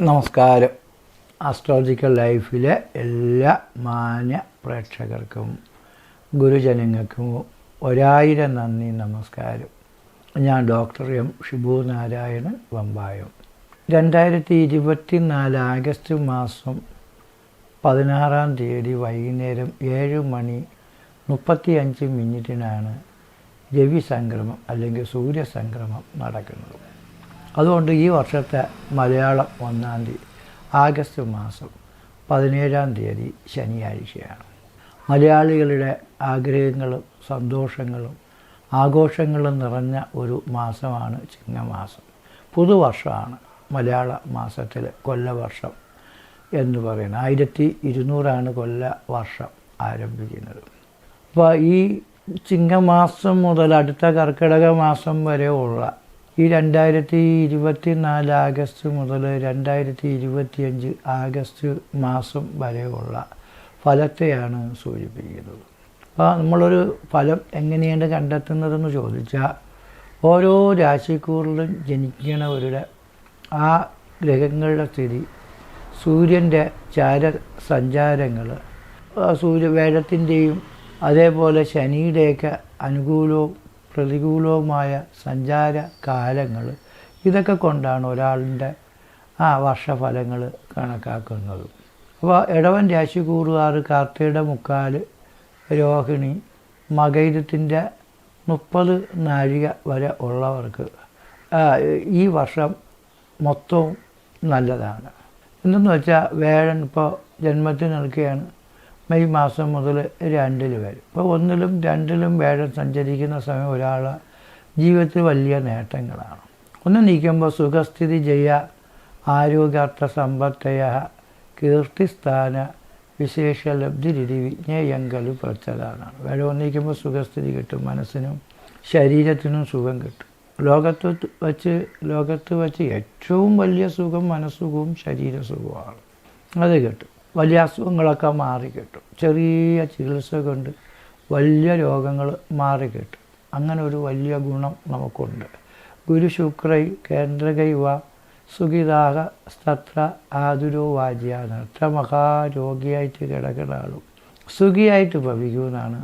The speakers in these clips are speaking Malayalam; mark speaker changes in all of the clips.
Speaker 1: നമസ്കാരം. ആസ്ട്രോളജിക്കൽ ലൈഫിലെ എല്ലാ മാന്യ പ്രേക്ഷകർക്കും ഗുരുജനങ്ങൾക്കും ഒരായിരം നന്ദി നമസ്കാരം. ഞാൻ ഡോക്ടർ എം ഷിബു നാരായണൻ വമ്പായം. രണ്ടായിരത്തി ഇരുപത്തി നാല് ആഗസ്റ്റ് മാസം പതിനാറാം തീയതി വൈകുന്നേരം ഏഴ് മണി മുപ്പത്തി അഞ്ച് മിനിറ്റിനാണ് രവി സംക്രമം അല്ലെങ്കിൽ സൂര്യസംക്രമം നടക്കുന്നത്. അതുകൊണ്ട് ഈ വർഷത്തെ മലയാളം ഒന്നാം തീയതി ആഗസ്റ്റ് മാസം പതിനേഴാം തീയതി ശനിയാഴ്ചയാണ്. മലയാളികളുടെ ആഗ്രഹങ്ങളും സന്തോഷങ്ങളും ആഘോഷങ്ങളും നിറഞ്ഞ ഒരു മാസമാണ് ചിങ്ങമാസം. പുതുവർഷമാണ് മലയാള മാസത്തിലെ കൊല്ലവർഷം എന്ന് പറയുന്നത്. ആയിരത്തി ഇരുന്നൂറാണ് കൊല്ല വർഷം ആരംഭിക്കുന്നത്. അപ്പോൾ ഈ ചിങ്ങമാസം മുതൽ അടുത്ത കർക്കിടക മാസം വരെ ഉള്ള ഈ രണ്ടായിരത്തി ഇരുപത്തി നാല് ആഗസ്റ്റ് മുതൽ രണ്ടായിരത്തി ഇരുപത്തിയഞ്ച് ആഗസ്റ്റ് മാസം വരെയുള്ള ഫലത്തെയാണ് സൂചിപ്പിക്കുന്നത്. അപ്പോൾ നമ്മളൊരു ഫലം എങ്ങനെയാണ് കണ്ടെത്തുന്നതെന്ന് ചോദിച്ചാൽ ഓരോ രാശിക്കൂറിലും ജനിക്കണവരുടെ ആ ഗ്രഹങ്ങളുടെ സ്ഥിതി സൂര്യന്റെ ചാര സഞ്ചാരങ്ങൾ സൂര്യവേഴത്തിന്റെയും അതേപോലെ ശനിയുടെയൊക്കെ അനുകൂലവും പ്രതികൂലവുമായ സഞ്ചാര കാലങ്ങൾ ഇതൊക്കെ കൊണ്ടാണ് ഒരാളിന്റെ ആ വർഷഫലങ്ങൾ കണക്കാക്കുന്നത്. അപ്പോൾ ഇടവൻ രാശി കൂറുകാർ കാർത്തിയുടെ മുക്കാൽ രോഹിണി മകൈരത്തിന്റെ മുപ്പത് നാഴിക വരെ ഉള്ളവർക്ക് ഈ വർഷം മൊത്തവും നല്ലതാണ്. എന്തെന്ന് വെച്ചാൽ വേഴൻ ഇപ്പോൾ ജന്മത്തിൽ നിൽക്കുകയാണ് മെയ് മാസം മുതൽ രണ്ടിൽ വരും. ഇപ്പോൾ ഒന്നിലും രണ്ടിലും വേഴം സഞ്ചരിക്കുന്ന സമയം ഒരാളെ ജീവിതത്തിൽ വലിയ നേട്ടങ്ങളാണ്. ഒന്ന് നീക്കുമ്പോൾ സുഖസ്ഥിതി ജയ ആരോഗ്യാർത്ഥ സമ്പത്തയ കീർത്തിസ്ഥാന വിശേഷ ലബ്ധി രീതി വിജ്ഞേയങ്കലു പ്രച്ചതാണ് വേഴം ഒന്നിക്കുമ്പോൾ സുഖസ്ഥിതി കിട്ടും മനസ്സിനും ശരീരത്തിനും സുഖം കിട്ടും. ലോകത്ത് വച്ച് ലോകത്ത് വച്ച് ഏറ്റവും വലിയ സുഖം മനസ്സുഖവും ശരീരസുഖവുമാണ്. അത് കിട്ടും. വലിയ അസുഖങ്ങളൊക്കെ മാറിക്കിട്ടും ചെറിയ ചികിത്സ കൊണ്ട് വലിയ രോഗങ്ങൾ മാറിക്കിട്ടും അങ്ങനെ ഒരു വലിയ ഗുണം നമുക്കുണ്ട്. ഗുരു ശുക്രൈ കേന്ദ്രകൈവ സുഖിതാഹ സ്തത്ര ആതുരോ വാജിയാണ് അത്ര മഹാരോഗിയായിട്ട് കിടക്കുന്ന ആളും സുഖിയായിട്ട് ഭവിക്കുമെന്നാണ്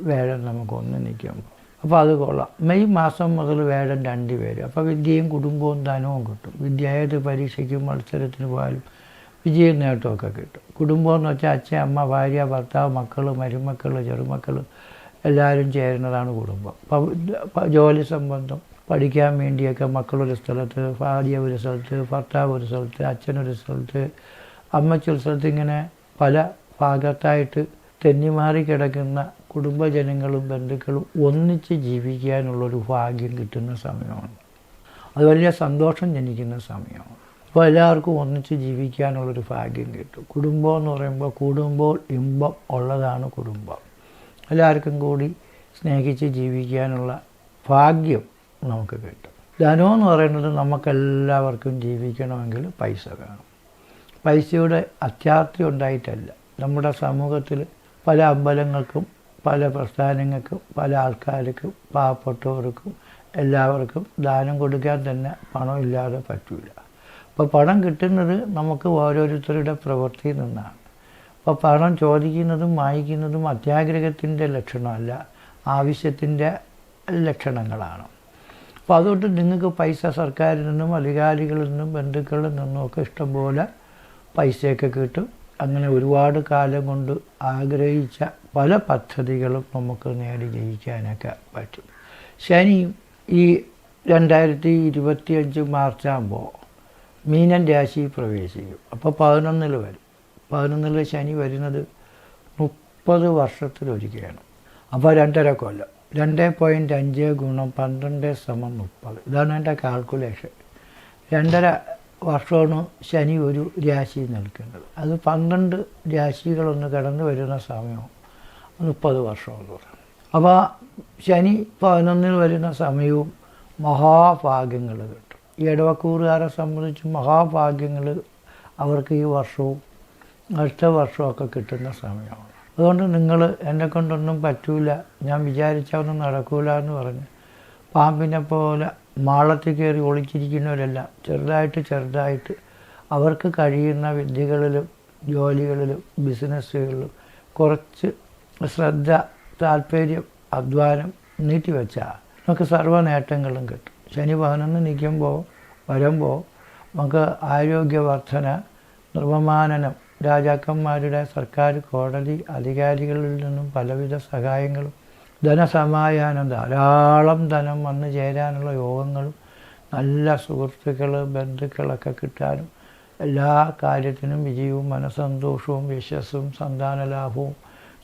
Speaker 1: വേഴം നമുക്കൊന്ന് നിൽക്കുമ്പോൾ. അപ്പോൾ അത് കൊള്ളാം. മെയ് മാസം മുതൽ വേഴം രണ്ട് പേര്. അപ്പോൾ വിദ്യയും കുടുംബവും ധനവും കിട്ടും. വിദ്യ ഏത് പരീക്ഷയ്ക്കും മത്സരത്തിന് പോയാലും വിജയ നേട്ടമൊക്കെ കിട്ടും. കുടുംബം എന്ന് വെച്ചാൽ അച്ഛൻ അമ്മ ഭാര്യ ഭർത്താവ് മക്കൾ മരുമക്കൾ ചെറുമക്കൾ എല്ലാവരും ചേരുന്നതാണ് കുടുംബം. ജോലി സംബന്ധം പഠിക്കാൻ വേണ്ടിയൊക്കെ മക്കളൊരു സ്ഥലത്ത് ഭാര്യ ഒരു സ്ഥലത്ത് ഭർത്താവ് ഒരു സ്ഥലത്ത് അച്ഛനൊരു സ്ഥലത്ത് അമ്മച്ചൊരു സ്ഥലത്ത് ഇങ്ങനെ പല ഭാഗത്തായിട്ട് തെന്നിമാറി കിടക്കുന്ന കുടുംബജനങ്ങളും ബന്ധുക്കളും ഒന്നിച്ച് ജീവിക്കാനുള്ളൊരു ഭാഗ്യം കിട്ടുന്ന സമയമാണ്. അത് വലിയ സന്തോഷം ജനിക്കുന്ന സമയമാണ്. അപ്പോൾ എല്ലാവർക്കും ഒന്നിച്ച് ജീവിക്കാനുള്ളൊരു ഭാഗ്യം കിട്ടും. കുടുംബം എന്ന് പറയുമ്പോൾ കൂടുമ്പോൾ ഇമ്പം ഉള്ളതാണ് കുടുംബം. എല്ലാവർക്കും കൂടി സ്നേഹിച്ച് ജീവിക്കാനുള്ള ഭാഗ്യം നമുക്ക് കിട്ടും. ധനം എന്ന് പറയുന്നത് നമുക്കെല്ലാവർക്കും ജീവിക്കണമെങ്കിൽ പൈസ വേണം. പൈസയുടെ അത്യാർത്ഥി ഉണ്ടായിട്ടല്ല. നമ്മുടെ സമൂഹത്തിൽ പല അമ്പലങ്ങൾക്കും പല പ്രസ്ഥാനങ്ങൾക്കും പല ആൾക്കാർക്കും പാവപ്പെട്ടവർക്കും എല്ലാവർക്കും ദാനം കൊടുക്കാൻ തന്നെ പണമില്ലാതെ പറ്റില്ല അപ്പോൾ പണം കിട്ടുന്നത് നമുക്ക് ഓരോരുത്തരുടെ പ്രവൃത്തിയിൽ നിന്നാണ്. അപ്പോൾ പണം ചോദിക്കുന്നതും വാങ്ങിക്കുന്നതും അത്യാഗ്രഹത്തിന്റെ ലക്ഷണമല്ല ആവശ്യത്തിന്റെ ലക്ഷണങ്ങളാണ്. അപ്പോൾ അതുകൊണ്ട് നിങ്ങൾക്ക് പൈസ സർക്കാരിൽ നിന്നും അധികാരികളിൽ നിന്നും ബന്ധുക്കളിൽ നിന്നും ഒക്കെ ഇഷ്ടംപോലെ പൈസയൊക്കെ കിട്ടും. അങ്ങനെ ഒരുപാട് കാലം കൊണ്ട് ആഗ്രഹിച്ച പല പദ്ധതികളും നമുക്ക് നേടി ജയിക്കാനൊക്കെ പറ്റും. ശനിയും ഈ രണ്ടായിരത്തി ഇരുപത്തിയഞ്ച് മാർച്ച് ആകുമ്പോൾ മീനൻ രാശി പ്രവേശിക്കും അപ്പോൾ പതിനൊന്നിൽ വരും. പതിനൊന്നിൽ ശനി വരുന്നത് മുപ്പത് വർഷത്തിലൊരിക്കലാണ്. അപ്പോൾ രണ്ടര കൊല്ലം. രണ്ട് പോയിന്റ് അഞ്ച് ഗുണം പന്ത്രണ്ട് സമം മുപ്പത്. ഇതാണ് എന്റെ കാൽക്കുലേഷൻ രണ്ടര വർഷമാണ് ശനി ഒരു രാശി നിൽക്കുന്നത്. അത് പന്ത്രണ്ട് രാശികളൊന്ന് കടന്നു വരുന്ന സമയം മുപ്പത് വർഷമെന്ന് പറയും. അപ്പോൾ ശനി പതിനൊന്നിൽ വരുന്ന സമയവും മഹാഭാഗ്യങ്ങൾ കിട്ടും. ഈ ഇടവക്കൂറുകാരെ സംബന്ധിച്ച് മഹാഭാഗ്യങ്ങൾ അവർക്ക് ഈ വർഷവും അടുത്ത വർഷമൊക്കെ കിട്ടുന്ന സമയമാണ്. അതുകൊണ്ട് നിങ്ങൾ എന്നെ കൊണ്ടൊന്നും പറ്റൂല. ഞാൻ വിചാരിച്ചൊന്നും നടക്കൂല എന്ന് പറഞ്ഞ് പാമ്പിനെ പോലെ മാളത്തിൽ കയറി ഒളിച്ചിരിക്കുന്നവരെല്ലാം ചെറുതായിട്ട് ചെറുതായിട്ട് അവർക്ക് കഴിയുന്ന വിദ്യകളിലും ജോലികളിലും ബിസിനസ്സുകളിലും കുറച്ച് ശ്രദ്ധ താല്പര്യം അധ്വാനം നീട്ടിവെച്ചാൽ നമുക്ക് സർവ നേട്ടങ്ങളും കിട്ടും. ശനി പതിനൊന്ന് നിൽക്കുമ്പോൾ വരുമ്പോൾ നമുക്ക് ആരോഗ്യവർദ്ധന നിർവമാനനം രാജാക്കന്മാരുടെ സർക്കാർ കോടതി അധികാരികളിൽ നിന്നും പലവിധ സഹായങ്ങളും ധനസമായാനം ധാരാളം ധനം വന്നു ചേരാനുള്ള യോഗങ്ങളും നല്ല സുഹൃത്തുക്കൾ ബന്ധുക്കളൊക്കെ കിട്ടാനും എല്ലാ കാര്യത്തിനും വിജയവും മനസ്സന്തോഷവും യശസ്സും സന്താനലാഭവും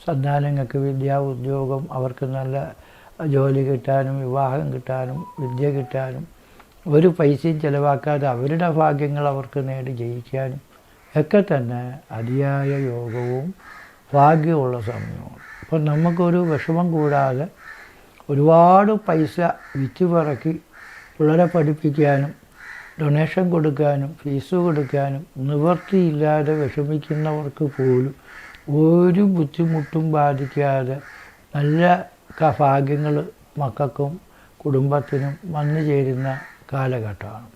Speaker 1: സന്താനങ്ങൾക്ക് വിദ്യ ഉദ്യോഗം അവർക്ക് നല്ല ജോലി കിട്ടാനും വിവാഹം കിട്ടാനും വിദ്യ കിട്ടാനും ഒരു പൈസയും ചിലവാക്കാതെ അവരുടെ ഭാഗ്യങ്ങൾ അവർക്ക് നേടി ജയിക്കാനും ഒക്കെ തന്നെ അതിയായ യോഗവും ഭാഗ്യമുള്ള സമയവും അപ്പോൾ നമുക്കൊരു വിഷമം കൂടാതെ ഒരുപാട് പൈസ വിറ്റ് പറക്കി പിള്ളേരെ പഠിപ്പിക്കാനും ഡൊണേഷൻ കൊടുക്കാനും ഫീസ് കൊടുക്കാനും നിവൃത്തിയില്ലാതെ വിഷമിക്കുന്നവർക്ക് പോലും ഒരു ബുദ്ധിമുട്ടും ബാധിക്കാതെ നല്ല ഭാഗ്യങ്ങൾ മക്കൾക്കും കുടുംബത്തിനും വന്നു ചേരുന്ന കാലഘട്ടമാണ്.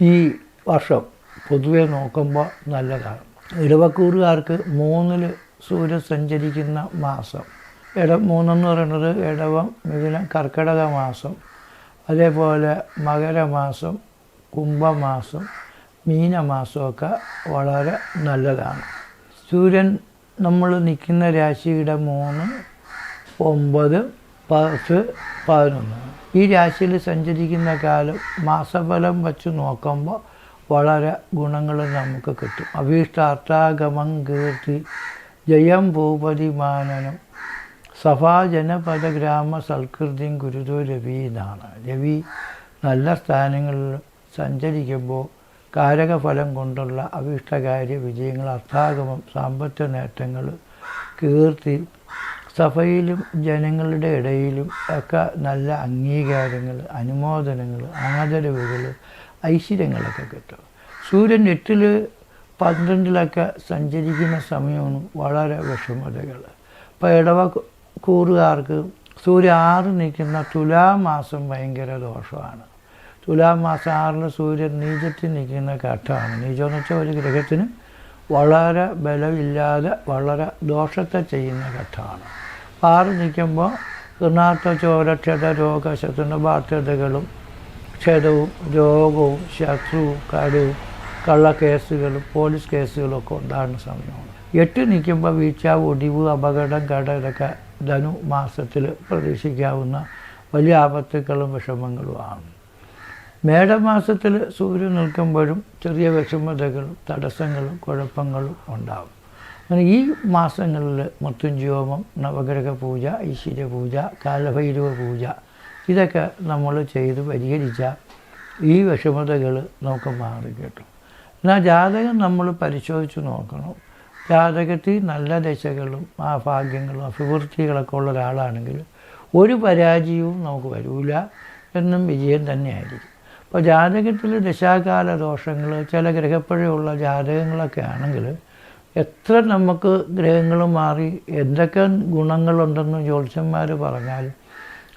Speaker 1: ഈ വർഷം പൊതുവെ നോക്കുമ്പോൾ നല്ലതാണ്. ഇടവക്കൂറുകാർക്ക് മൂന്നിൽ സൂര്യൻ സഞ്ചരിക്കുന്ന മാസം ഇട മൂന്നെന്ന് പറയുന്നത് ഇടവം മിഥുനം കർക്കിടക മാസം അതേപോലെ മകരമാസം കുംഭമാസം മീനമാസമൊക്കെ വളരെ നല്ലതാണ്. സൂര്യൻ നമ്മൾ നിൽക്കുന്ന രാശിയുടെ മൂന്ന് ഒമ്പത് പത്ത് പതിനൊന്ന്. ഈ രാശിയിൽ സഞ്ചരിക്കുന്ന കാലം മാസഫലം വച്ച് നോക്കുമ്പോൾ വളരെ ഗുണങ്ങൾ നമുക്ക് കിട്ടും. അഭീഷ്ടാർത്ഥാഗമം കീർത്തി ജയം ഭൂപതി മാനനം സഭാജനപദ ഗ്രാമ സൽകൃതിയും ഗുരുതോ രവി എന്നാണ് രവി നല്ല സ്ഥാനങ്ങളിൽ സഞ്ചരിക്കുമ്പോൾ കാരകഫലം കൊണ്ടുള്ള അഭീഷ്ടകാര്യ വിജയങ്ങൾ അർത്ഥാഗമം സാമ്പത്തിക നേട്ടങ്ങൾ കീർത്തി സഭയിലും ജനങ്ങളുടെ ഇടയിലും ഒക്കെ നല്ല അംഗീകാരങ്ങൾ അനുമോദനങ്ങൾ ആദരവുകൾ ഐശ്വര്യങ്ങളൊക്കെ കിട്ടും. സൂര്യൻ എട്ടിൽ പന്ത്രണ്ടിലൊക്കെ സഞ്ചരിക്കുന്ന സമയമാണ് വളരെ വിഷമതകൾ. ഇപ്പോൾ ഇടവ കൂറുകാർക്ക് സൂര്യ ആറ് നിൽക്കുന്ന തുലാമാസം ഭയങ്കര ദോഷമാണ്. തുലാമാസം ആറിൽ സൂര്യൻ നീചത്തിൽ നിൽക്കുന്ന ഘട്ടമാണ്. നീചം എന്ന് വെച്ചാൽ ഒരു ഗ്രഹത്തിന് വളരെ ബലമില്ലാതെ വളരെ ദോഷത്തെ ചെയ്യുന്ന ഘട്ടമാണ് ആറ് നിൽക്കുമ്പോൾ കൃണാർത്ഥ ചോരക്ഷത രോഗശത്തിന്റെ ബാധ്യതകളും ക്ഷതവും രോഗവും ശത്രുവും കടുവും കള്ളക്കേസുകളും പോലീസ് കേസുകളും ഒക്കെ ഉണ്ടാകുന്ന സമയമാണ്. എട്ട് നിൽക്കുമ്പോൾ വീഴ്ച ഒടിവ് അപകടം കട ഇതൊക്കെ ധനു മാസത്തിൽ പ്രതീക്ഷിക്കാവുന്ന വലിയ ആപത്തുക്കളും വിഷമങ്ങളുമാണ്. മേടമാസത്തിൽ സൂര്യൻ നിൽക്കുമ്പോഴും ചെറിയ വിഷമതകളും തടസ്സങ്ങളും കുഴപ്പങ്ങളും ഉണ്ടാകും. അങ്ങനെ ഈ മാസങ്ങളിൽ മൃത്യുഞ്ജോമം നവഗ്രഹ പൂജ ഐശ്വര്യ പൂജ കാലഭൈരവ പൂജ ഇതൊക്കെ നമ്മൾ ചെയ്ത് പരിഹരിച്ചാൽ ഈ വിഷമതകൾ നമുക്ക് മാറി കിട്ടും. എന്നാൽ ജാതകം നമ്മൾ പരിശോധിച്ച് നോക്കണം. ജാതകത്തിൽ നല്ല ദശകളും ആ ഭാഗ്യങ്ങളും അഭിവൃദ്ധികളൊക്കെ ഉള്ള ഒരാളാണെങ്കിൽ ഒരു പരാജയവും നമുക്ക് വരില്ല എന്നും വിജയം തന്നെയായിരിക്കും. അപ്പോൾ ജാതകത്തിൽ ദശാകാല ദോഷങ്ങൾ ചില ഗ്രഹപ്പഴയുള്ള ജാതകങ്ങളൊക്കെ ആണെങ്കിൽ എത്ര നമുക്ക് ഗ്രഹങ്ങൾ മാറി എന്തൊക്കെ ഗുണങ്ങളുണ്ടെന്ന് ജ്യോത്സ്യന്മാർ പറഞ്ഞാൽ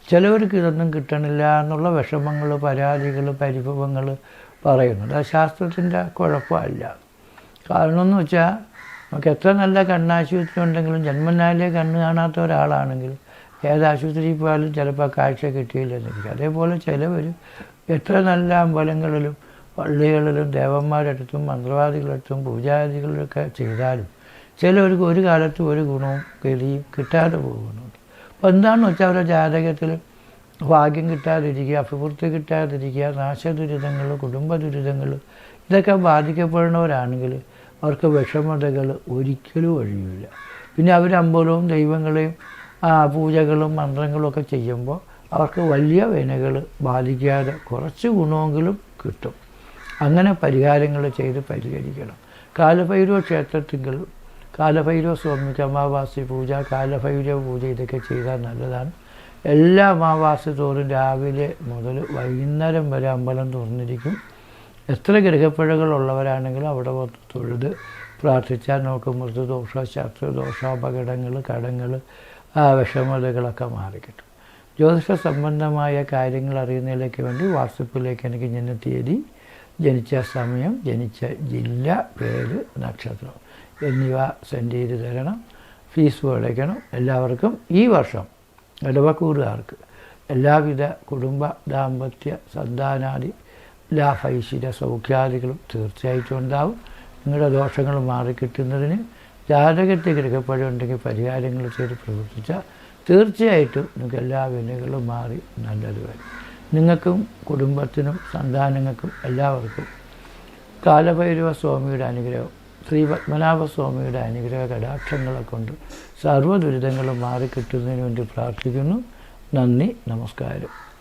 Speaker 1: ചിലവർക്ക് ഇതൊന്നും കിട്ടണില്ല എന്നുള്ള വിഷമങ്ങൾ പരാതികൾ പരിഭവങ്ങൾ പറയുന്നുണ്ട്. അത് ശാസ്ത്രത്തിന്റെ കുഴപ്പമല്ല. കാരണം എന്ന് വെച്ചാൽ നമുക്ക് എത്ര നല്ല കണ്ണാശുപത്രി ഉണ്ടെങ്കിലും ജന്മനാലിലെ കണ്ണ് കാണാത്ത ഒരാളാണെങ്കിൽ ഏത് ആശുപത്രിയിൽ പോയാലും ചിലപ്പോൾ കാഴ്ച കിട്ടിയില്ലെന്നിരിക്കും അതേപോലെ ചിലവർ എത്ര നല്ല അമ്പലങ്ങളിലും പള്ളികളിലും ദേവന്മാരടുത്തും മന്ത്രവാദികളടുത്തും പൂജാദികളിലൊക്കെ ചെയ്താലും ചിലവർക്ക് ഒരു കാലത്ത് ഒരു ഗുണവും ഗതിയും കിട്ടാതെ പോകുന്നുണ്ട്. അപ്പോൾ എന്താണെന്ന് വെച്ചാൽ അവരുടെ ജാതകത്തിൽ ഭാഗ്യം കിട്ടാതിരിക്കുക അഭിവൃദ്ധി കിട്ടാതിരിക്കുക നാശദുരിതങ്ങൾ കുടുംബ ദുരിതങ്ങൾ ഇതൊക്കെ ബാധിക്കപ്പെടുന്നവരാണെങ്കിൽ അവർക്ക് വിഷമതകൾ ഒരിക്കലും ഒഴിയില്ല പിന്നെ അവർ അമ്പലവും ദൈവങ്ങളെയും പൂജകളും മന്ത്രങ്ങളും ഒക്കെ ചെയ്യുമ്പോൾ അവർക്ക് വലിയ വിനകൾ ബാധിക്കാതെ കുറച്ച് ഗുണമെങ്കിലും കിട്ടും. അങ്ങനെ പരിഹാരങ്ങൾ ചെയ്ത് പരിഹരിക്കണം. കാലഭൈരവ ക്ഷേത്രത്തിങ്കിൽ കാലഭൈരവ സ്വാമിക്ക് അമാവാസി പൂജ കാലഭൈരവ പൂജ ഇതൊക്കെ ചെയ്താൽ നല്ലതാണ്. എല്ലാ അമാവാസി തോറും രാവിലെ മുതൽ വൈകുന്നേരം വരെ അമ്പലം തുറന്നിരിക്കും. എത്ര ഗ്രഹപ്പിഴകളുള്ളവരാണെങ്കിലും അവിടെ വന്ന് തൊഴുത് പ്രാർത്ഥിച്ചാൽ നമുക്ക് മൃദുദോഷ ശത്രുദോഷ കടങ്ങൾ വിഷമതകളൊക്കെ മാറിക്കിട്ടും. ജ്യോതിഷ സംബന്ധമായ കാര്യങ്ങൾ അറിയുന്നതിലേക്ക് വേണ്ടി വാട്സപ്പിലേക്ക് എനിക്ക് ജനന തീയതി ജനിച്ച സമയം ജനിച്ച ജില്ല പേര് നക്ഷത്രം എന്നിവ സെൻഡ് ചെയ്ത് തരണം. ഫീസ് അടയ്ക്കണം എല്ലാവർക്കും ഈ വർഷം ഇടവക്കൂറുകാർക്ക് എല്ലാവിധ കുടുംബ ദാമ്പത്യ സന്താനാദി ലാഭൈശ്വര്യ സൗഖ്യാദികളും തീർച്ചയായിട്ടും ഉണ്ടാവും. നിങ്ങളുടെ ദോഷങ്ങൾ മാറിക്കിട്ടുന്നതിന് ജാതകത്തിൽ ഗ്രഹപ്പഴമുണ്ടെങ്കിൽ പരിഹാരങ്ങൾ ചെയ്ത് പ്രവർത്തിച്ചാൽ തീർച്ചയായിട്ടും നിങ്ങൾക്ക് എല്ലാ വിനകളും മാറി നല്ലത് വരും. നിങ്ങൾക്കും കുടുംബത്തിനും സന്താനങ്ങൾക്കും എല്ലാവർക്കും കാലഭൈരവ സ്വാമിയുടെ അനുഗ്രഹം ശ്രീ പത്മനാഭ സ്വാമിയുടെ അനുഗ്രഹ കടാക്ഷങ്ങളെ കൊണ്ട് സർവ ദുരിതങ്ങളും മാറിക്കിട്ടുന്നതിന് വേണ്ടി പ്രാർത്ഥിക്കുന്നു. നന്ദി നമസ്കാരം.